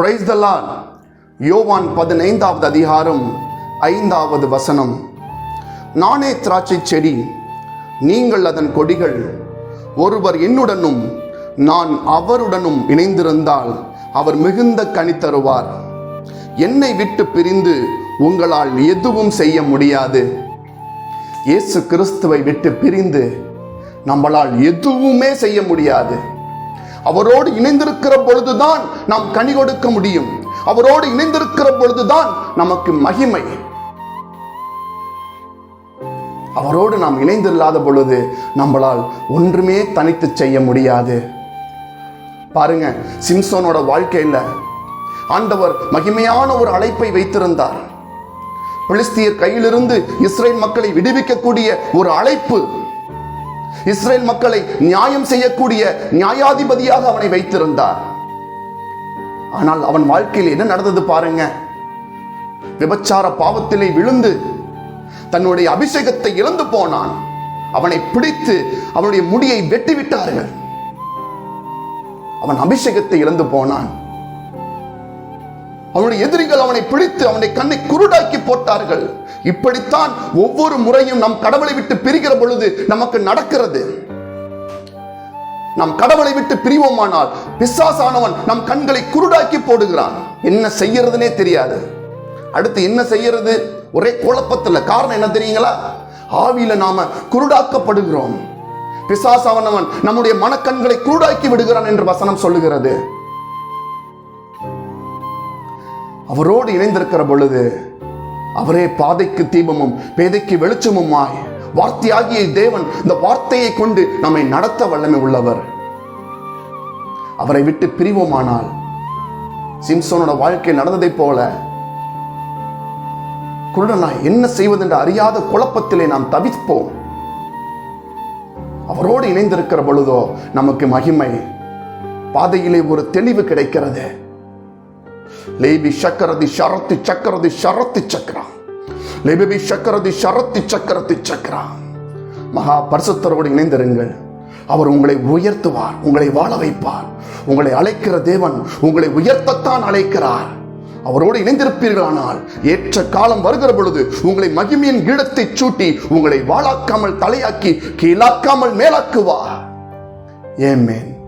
Price தலான் யோவான் பதினைந்தாவது அதிகாரம் ஐந்தாவது வசனம். நானே திராட்சை செடி நீங்கள் அதன் கொடிகள். ஒருவர் என்னுடனும் நான் அவருடனும் இணைந்திருந்தால் அவர் மிகுந்த கனி தருவார். என்னை விட்டு பிரிந்து உங்களால் எதுவும் செய்ய முடியாது. இயேசு கிறிஸ்துவை விட்டு பிரிந்து நம்மளால் எதுவுமே செய்ய முடியாது. அவரோடு இணைந்திருக்கிற பொழுதுதான் நாம் கனி கொடுக்க முடியும். அவரோடு இணைந்திருக்கிற பொழுதுதான் நமக்கு மகிமை. அவரோடு நாம் இணைந்தில்லாத பொழுது நம்மளால் ஒன்றுமே தனித்து செய்ய முடியாது. பாருங்க சிம்சோனோட வாழ்க்கையில் ஆண்டவர் மகிமையான ஒரு அழைப்பை வைத்திருந்தார். பிலிஸ்தியர் கையிலிருந்து இஸ்ரேல் மக்களை விடுவிக்கக்கூடிய ஒரு அழைப்பு இஸ்ரேல் மக்களை நியாயம் செய்யக்கூடிய நியாயாதிபதியாக அவனை வைத்திருந்தார். ஆனால் அவன் வாழ்க்கையில் என்ன நடந்தது பாருங்க. விபச்சார பாவத்திலே விழுந்து தன்னுடைய அபிஷேகத்தை இழந்து போனான். அவனை பிடித்து அவனுடைய முடியை வெட்டி விட்டார்கள் அவன் அபிஷேகத்தை இழந்து போனான். அவனுடைய எதிரிகள் அவனை பிடித்து அவனுடைய கண்ணை குருடாக்கி போட்டார்கள். இப்படித்தான் ஒவ்வொரு முறையும் நம் கடவுளை விட்டு பிரிகிற பொழுது நமக்கு நடக்கிறது. நம் கடவுளை விட்டு பிரிவோமானால் பிசாசானவன் நம் கண்களை குருடாக்கி போடுகிறான். என்ன செய்யறதுனே தெரியாது. அடுத்து என்ன செய்யறது? ஒரே குழப்பத்தில். காரணம் என்ன தெரியுங்களா? ஆவியில நாம குருடாக்கப்படுகிறோம். பிசாசானவன் நம்முடைய மனக்கண்களை குருடாக்கி விடுகிறான் என்று வசனம் சொல்லுகிறது. அவரோடு இணைந்திருக்கிற பொழுது அவரே பாதைக்கு தீபமும் பேதைக்கு வெளிச்சமுமாய் வார்த்தையாகிய தேவன் இந்த வார்த்தையை கொண்டு நம்மை நடத்த வல்லமை உள்ளவர். அவரை விட்டு பிரிவோமானால் சிம்சோனோட வாழ்க்கை நடந்ததைப் போல குருடனாய் என்ன செய்வதென்று அறியாத குழப்பத்திலே நாம் தவிப்போம். அவரோடு இணைந்திருக்கிற பொழுதோ நமக்கு மகிமை. பாதையிலே ஒரு தெளிவு கிடைக்கிறது. லேபி சக்கரதி சரத்தி சக்கரதி சரத்தி சக்கரம் லேபி சக்கரதி சரத்தி சக்கரத்தி சக்கரம் மகா பரிசுத்தரோடு இணைந்திருங்கள். அவர் உங்களை உயர்த்துவார் உங்களை வாழ வைப்பார். உங்களை அழைக்கிற தேவன் உங்களை உயர்த்தத்தான் அழைக்கிறார். அவரோடு இணைந்திருப்பீர்களானால் ஏற்ற காலம் வருகிற பொழுது உங்களை மகிமையின் கீடத்தை சூட்டி உங்களை வாழாக்காமல் தலையாக்கி கீழாக்காமல் மேலாக்குவார். ஏமேன்